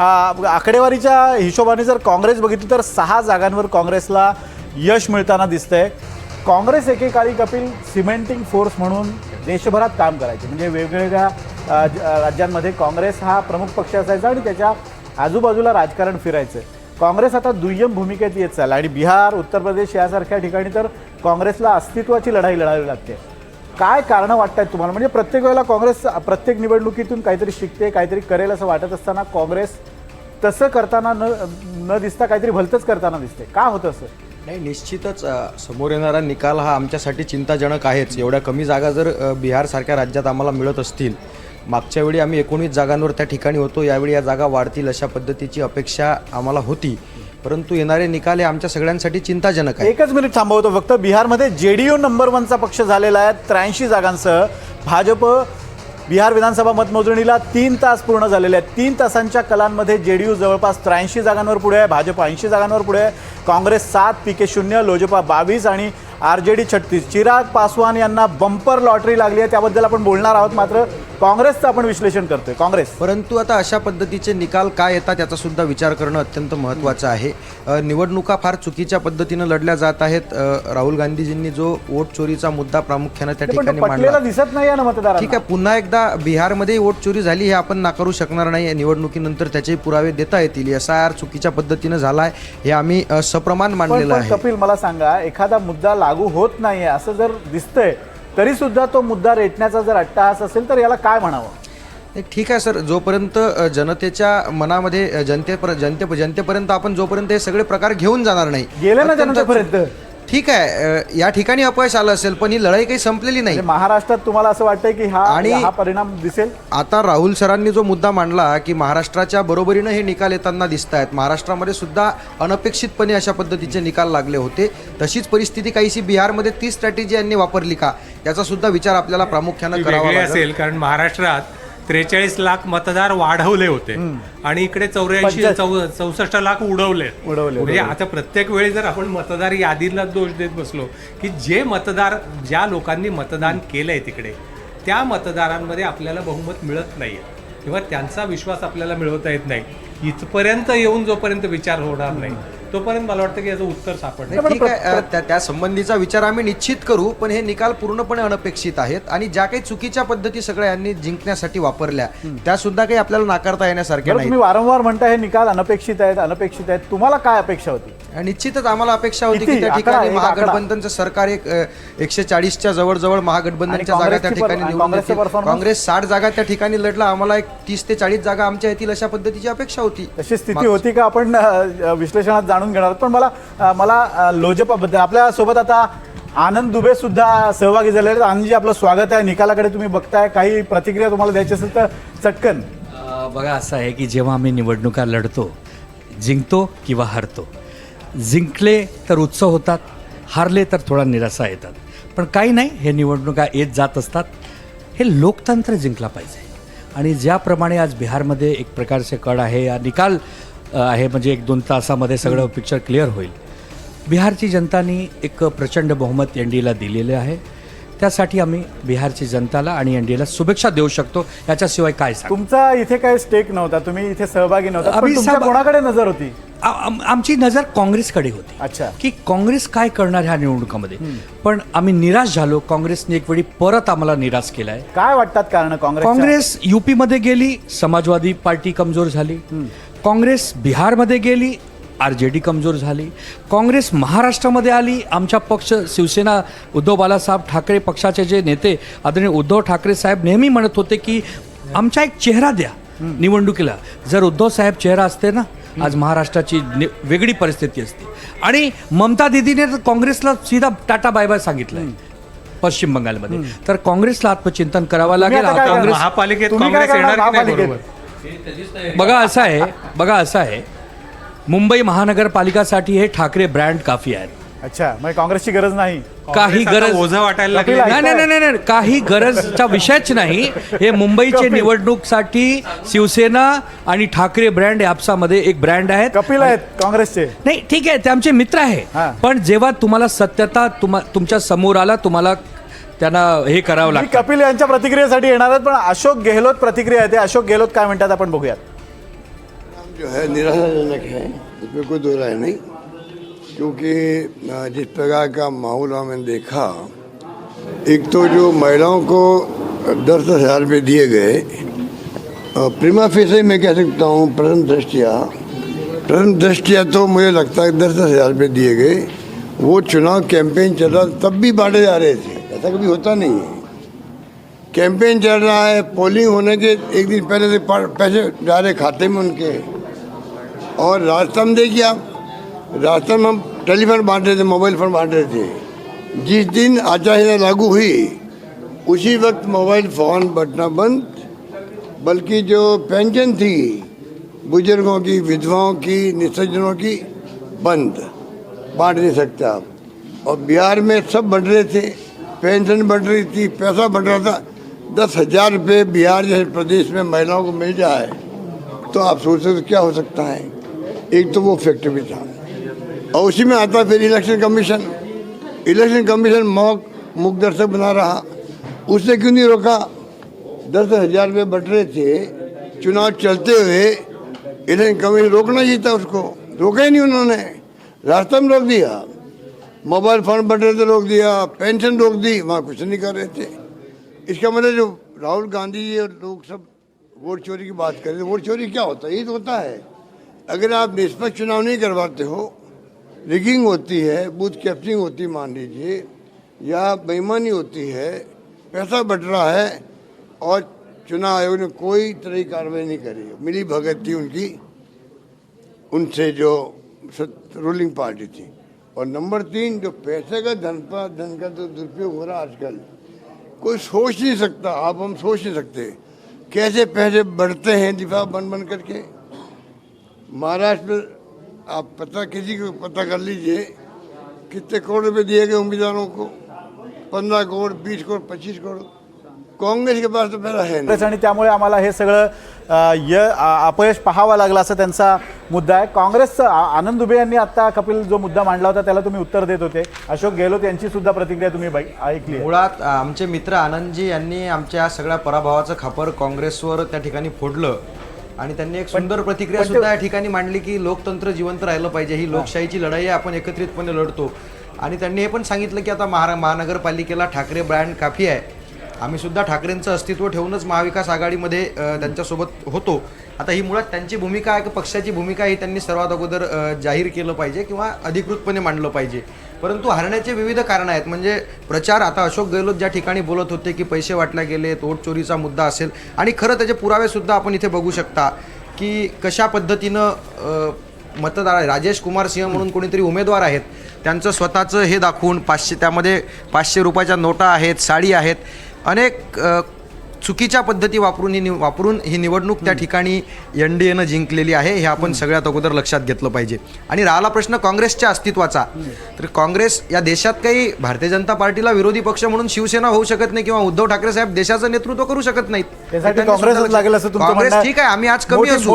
आकडेवारीच्या हिशोबाने जर काँग्रेस बघितली तर सहा जागांवर काँग्रेसला यश मिळताना दिसतंय. काँग्रेस एकेकाळी कपिल सिमेंटिंग फोर्स म्हणून देशभरात काम करायचे. म्हणजे वेगवेगळ्या राज्यांमध्ये काँग्रेस हा प्रमुख पक्ष असायचा आणि त्याच्या आजूबाजूला राजकारण फिरायचं. काँग्रेस आता दुय्यम भूमिकेत येत चालला आणि बिहार उत्तर प्रदेश यासारख्या ठिकाणी तर काँग्रेसला अस्तित्वाची लढाई लढावी लागते. काय कारणं वाटतात तुम्हाला? म्हणजे प्रत्येक वेळेला काँग्रेस प्रत्येक निवडणुकीतून काहीतरी शिकते काहीतरी करेल असं वाटत असताना काँग्रेस तसं करताना न न दिसता काहीतरी भलतंच करताना दिसते का होतं असं? नाही निश्चितच समोर येणारा निकाल हा आमच्यासाठी चिंताजनक आहेच. एवढ्या कमी जागा जर बिहारसारख्या राज्यात आम्हाला मिळत असतील मागच्या वेळी आम्ही एकोणीस जागांवर त्या ठिकाणी होतो यावेळी या जागा वाढतील अशा पद्धतीची अपेक्षा आम्हाला होती. परंतु येणारे निकाल हे आमच्या सगळ्यांसाठी चिंताजनक आहे. एकच मिनिट थांबवतो फक्त. बिहारमध्ये जे डी यू नंबर वनचा पक्ष झालेला आहे त्र्याऐंशी जागांसह. भाजप बिहार विधानसभा मतमोजणीला तीन तास पूर्ण झालेले आहेत. तीन तासांच्या कलांमध्ये जे डी यू जवळपास त्र्याऐंशी जागांवर पुढे आहे भाजप ऐंशी जागांवर पुढे आहे काँग्रेस सात पी के शून्य लोजपा बावीस आणि आर जे डी छत्तीस. चिराग पासवान यांना बंपर लॉटरी लागली आहे त्याबद्दल आपण बोलणार आहोत. मात्र काँग्रेसचं आपण विश्लेषण करतोय. काँग्रेस. परंतु आता अशा पद्धतीचे निकाल काय येतात याचा सुद्धा विचार करणं अत्यंत महत्त्वाचं आहे. निवडणुका फार चुकीच्या पद्धतीनं लढल्या जात आहेत. राहुल गांधीजींनी जो वोट चोरीचा मुद्दा प्रामुख्यानं त्या ठिकाणी मांडला. दिसत नाही ना मतदारांना. ठीक आहे पुन्हा एकदा बिहारमध्ये वोट चोरी झाली हे आपण नाकारू शकणार नाही. निवडणुकीनंतर त्याचे पुरावे देता येतील. एस आय आर चुकीच्या पद्धतीनं झाला आहे हे आम्ही सप्रमाण मांडलेलं आहे. कपिल मला सांगा एखादा मुद्दा लागू होत नाहीये असं जर दिसतंय तरी सुद्धा तो मुद्दा रेटण्याचा जर अट्टहास असेल तर याला काय म्हणावं? नाही, ठीक आहे सर. जोपर्यंत जनतेच्या मनामध्ये अ, जनतेपर जनते जनतेपर्यंत आपण जोपर्यंत हे सगळे प्रकार घेऊन जाणार नाही गेले ना जनतेपर्यंत? ठीक आहे या ठिकाणी अपयश आलं असेल पण ही लढाई काही संपलेली नाही. म्हणजे महाराष्ट्रात तुम्हाला असं वाटतंय की हा आणि- हा परिणाम दिसेल? आता राहुल सरांनी जो मुद्दा मांडला की महाराष्ट्राच्या बरोबरीनं हे निकाल येताना दिसत आहेत महाराष्ट्रामध्ये सुद्धा अनपेक्षितपणे अशा पद्धतीचे निकाल लागले होते. तशीच परिस्थिती काहीशी बिहारमध्ये ती स्ट्रॅटेजी यांनी वापरली का? याचा सुद्धा विचार आपल्याला प्रामुख्यानं करावा असेल कारण महाराष्ट्रात त्रेचाळीस लाख मतदार वाढवले होते. आणि इकडे चौऱ्याऐंशी चौसष्ट लाख उडवले. उडवले, म्हणजे आता प्रत्येक वेळी जर आपण मतदार यादीला दोष देत बसलो की जे मतदार ज्या लोकांनी मतदान केलंय तिकडे त्या मतदारांमध्ये आपल्याला बहुमत मिळत नाहीये. किंवा त्यांचा विश्वास आपल्याला मिळवता येत नाही. इथपर्यंत येऊन जोपर्यंत विचार होणार नाही. तोपर्यंत मला वाटतं की याचं उत्तर नाही, ठीक आहे त्या त्या संबंधीचा विचार आम्ही निश्चित करू पण हे निकाल पूर्णपणे अनपेक्षित आहेत आणि ज्या काही चुकीच्या पद्धती सगळ्या यांनी जिंकण्यासाठी वापरल्या त्या सुद्धा काही आपल्याला नाकारता येण्यासारख्या बरं, नाही तुम्ही वारंवार म्हणताय हे निकाल अनपेक्षित आहेत अनपेक्षित आहेत तुम्हाला काय अपेक्षा होती निश्चितच आम्हाला अपेक्षा होती किती? की त्या आकडा, ठिकाणी एक आकडा. महागठबंधनचं सरकार एक अ, एकशे चाळीसच्या जवळजवळ महागठबंधनच्या आणि जागा त्या काँग्रेसची ठिकाणी निवडून काँग्रेसचं येतील. performance? काँग्रेस साठ जागा त्या ठिकाणी लढला आम्हाला एक तीस ते चाळीस जागा आमच्या येतील अशा पद्धतीची अपेक्षा होती तशी स्थिती होती का आपण अ, विश्लेषणात जाणून घेणार पण मला मला लोजपाबद्दल आपल्यासोबत आता आनंद दुबे सुद्धा सहभागी झालेले आहेत. आनंदजी आपलं स्वागत आहे. निकालाकडे तुम्ही बघताय. काही प्रतिक्रिया तुम्हाला द्यायची असेल तर चटकन. बघा असं आहे की जेव्हा आम्ही निवडणुका लढतो जिंकतो किंवा हरतो जिंकले तर उत्सव होतात हारले तर थोडा निराशा येतात. पण काही नाही हे निवडणुका येत जात असतात. हे लोकतंत्र जिंकला पाहिजे. आणि ज्याप्रमाणे आज बिहारमध्ये एक प्रकारचे कड आहे या निकाल आहे म्हणजे एक दोन तासामध्ये सगळं पिक्चर क्लिअर होईल. बिहारची जनतानी एक प्रचंड बहुमत एन डी एला दिलेले आहे. त्यासाठी आम्ही बिहारची जनताला आणि एन डी एला शुभेच्छा देऊ शकतो. याच्याशिवाय काय तुमचा इथे काही स्टेक नव्हता तुम्ही इथे सहभागी नव्हता कोणाकडे नजर होती? आमची नजर काँग्रेसकडे होती. अच्छा. की काँग्रेस काय करणार ह्या निवडणुकामध्ये? पण आम्ही निराश झालो. काँग्रेसने एक वेळी परत आम्हाला निराश केलाय. काय वाटतात कारण काँग्रेस काँग्रेस युपीमध्ये गेली समाजवादी पार्टी कमजोर झाली. काँग्रेस बिहारमध्ये गेली आर जे डी कमजोर झाली. काँग्रेस महाराष्ट्रामध्ये आली आमच्या पक्ष शिवसेना उद्धव बाळासाहेब ठाकरे पक्षाचे जे नेते आदरणीय उद्धव ठाकरे साहेब नेहमी म्हणत होते की आमचा एक चेहरा द्या निवडणुकीला. जर उद्धव साहेब चेहरा असते ना आज महाराष्ट्राची वेगळी परिस्थिती असते. आणि ममता दिदीने तर काँग्रेसला सीधा टाटा बाय बाय सांगितलंय पश्चिम बंगालमध्ये. तर काँग्रेसला आत्मचिंतन करावं लागेल. काँग्रेस? महापालिकेत काँग्रेस येणार बघा असं आहे बघा असं आहे. मुंबई महानगरपालिकासाठी हे ठाकरे ब्रँड काफी आहेत. अच्छा मग काँग्रेसची गरज नाही. काही गरज ओझं वाटायला लागले. आहे. नाही नाही. नाही नाही काही गरजचा विषयच नाही. हे मुंबईचे. निवडणूकसाठी शिवसेना आणि ठाकरे ब्रँड ॲप्सामध्ये एक ब्रँड आहेत. कपिल आहेत काँग्रेसचे. नाही ठीक आहे ते आमचे मित्र आहे हा. पण जेव्हा तुम्हाला सत्यता तुमच्यासमोर आला तुम्हाला त्यांना हे करावं मी लागतं. कपिल यांच्या प्रतिक्रियेसाठी येणार आहेत पण अशोक गेहलोत प्रतिक्रिया आहे ते अशोक गेहलोत काय म्हणतात आपण बघूयात. जो है निराशाजनक है. इसमें कोई दो राय नहीं. क्योंकि जिस प्रकार का माहौल हमने देखा। एक तो जो महिलाओं को दस दस हजार रुपये दिए गए प्रीमा फेसे मैं कह सकता हूँ प्रथम दृष्टिया। प्रथम दृष्टिया तो मुझे लगता है दस दस हजार रुपये दिए गए। वो चुनाव कैंपेन चल रहा तब भी बांटे जा रहे थे। ऐसा कभी होता नहीं है। कैंपेन चल रहा है, पोलिंग होने के एक दिन पहले से पैसे रहे खाते में उनके। और रास्ता में देखिए आप, रास्ता में हम टेलीफोन बांट रहे थे, मोबाइल फ़ोन बांट रहे थे। जिस दिन आचार संहिता लागू हुई, उसी वक्त मोबाइल फ़ोन बटना बंद, बल्कि जो पेंशन थी, बुज़ुर्गों की, विधवाओं की, निसज्जनों की, बंद। बांट नहीं सकते आप। और बिहार में सब बढ़ रहे थे। पेंशन बढ़ रही थी, पैसा बढ़ रहा था। दस हज़ार रुपये बिहार जैसे प्रदेश में महिलाओं को मिल जाए तो आप सोच सकते हो क्या हो सकता है? एक तो वो फैक्टर भी था। और उसी में आता फिर इलेक्शन कमीशन इलेक्शन कमीशन मौक मुख दर्शक बना रहा। उसने क्यों नहीं रोका? दस हज़ार रुपये बट रहे थे। चुनाव चलते हुए इलेक्शन कमीशन रोकना चाहिए था उसको। रोका ही नहीं उन्होंने। रास्ता में रोक दिया। मोबाइल फ़ोन बट रहे थे रोक दिया, पेंशन रोक दी, वहाँ कुछ नहीं कर रहे थे। इसका मतलब जो राहुल गांधी और लोग सब वोट चोरी की बात कर रहे वोट चोरी क्या होता है? ये तो होता है। अगर आप निष्पक्ष चुनाव नहीं करवाते हो, रिगिंग होती है, बूथ कैप्चरिंग होती है मान लीजिए, या बेईमानी होती है, पैसा बट रहा है, और चुनाव आयोग ने कोई तरह की कार्रवाई नहीं करी। मिली भगत थी उनकी, उनसे जो रूलिंग पार्टी थी। और नंबर तीन, जो पैसे का धन पर धन का तो दुरुपयोग हो रहा आजकल। कोई सोच नहीं सकता, आप हम सोच नहीं सकते। कैसे पैसे बढ़ते हैं दिफा बन बन करके? महाराष्ट्र में आप पता, किसी को पता कर लीजिए, कितने करोड़ रुपए दिए गए उम्मीदवारों को? पंद्रह करोड़, बीस करोड़, पच्चीस करोड़। कांग्रेस के पास तो पैसा है काँग्रेस आणि त्यामुळे आम्हाला हे सगळं अ, य अपयश पाहावं लागलं असं त्यांचा मुद्दा आहे. काँग्रेसचं आ- आनंद दुबे यांनी आता कपिल जो मुद्दा मांडला होता त्याला तुम्ही उत्तर देत होते. अशोक गेहलोत यांची सुद्धा प्रतिक्रिया तुम्ही बाई- ऐकली आहे. मुळात आमचे मित्र आनंदजी यांनी आमच्या सगळ्या पराभवाचं खापर काँग्रेसवर त्या ठिकाणी फोडलं. आणि त्यांनी एक सुंदर प्रतिक्रिया सुद्धा या ठिकाणी मांडली की लोकतंत्र जिवंत राहिलं पाहिजे. ही लोकशाहीची लढाई आपण एकत्रितपणे लढतो. आणि त्यांनी हे पण सांगितलं की आता महारा महानगरपालिकेला ठाकरे ब्रँड काफी आहे. आम्ही सुद्धा ठाकरेंचं अस्तित्व ठेवूनच महाविकास आघाडीमध्ये त्यांच्यासोबत होतो. आता ही मुळात त्यांची भूमिका आहे की पक्षाची भूमिका ही त्यांनी सर्वात अगोदर जाहीर केलं पाहिजे किंवा अधिकृतपणे मांडलं पाहिजे. परंतु हरण्याचे विविध कारणं आहेत. म्हणजे प्रचार आता अशोक गेहलोत ज्या ठिकाणी बोलत होते की पैसे वाटल्या गेले तोड चोरीचा मुद्दा असेल आणि खरं त्याचे पुरावेसुद्धा आपण इथे बघू शकता की कशा पद्धतीनं मतदार राजेश कुमार सिंह म्हणून कोणीतरी उमेदवार आहेत. त्यांचं स्वतःचं हे दाखवून पाचशे त्यामध्ये पाचशे रुपयाच्या नोटा आहेत साडी आहेत. अनेक चुकीच्या पद्धती वापरून ही नि वापरून ही निवडणूक त्या ठिकाणी एन डी एनं जिंकलेली आहे हे आपण सगळ्यात अगोदर लक्षात घेतलं पाहिजे. आणि राहिला प्रश्न काँग्रेसच्या अस्तित्वाचा. तर काँग्रेस या देशात काही भारतीय जनता पार्टीला विरोधी पक्ष म्हणून शिवसेना होऊ शकत नाही किंवा उद्धव ठाकरे साहेब देशाचं नेतृत्व करू शकत नाहीत. काँग्रेस. ठीक आहे आम्ही आज कमी असू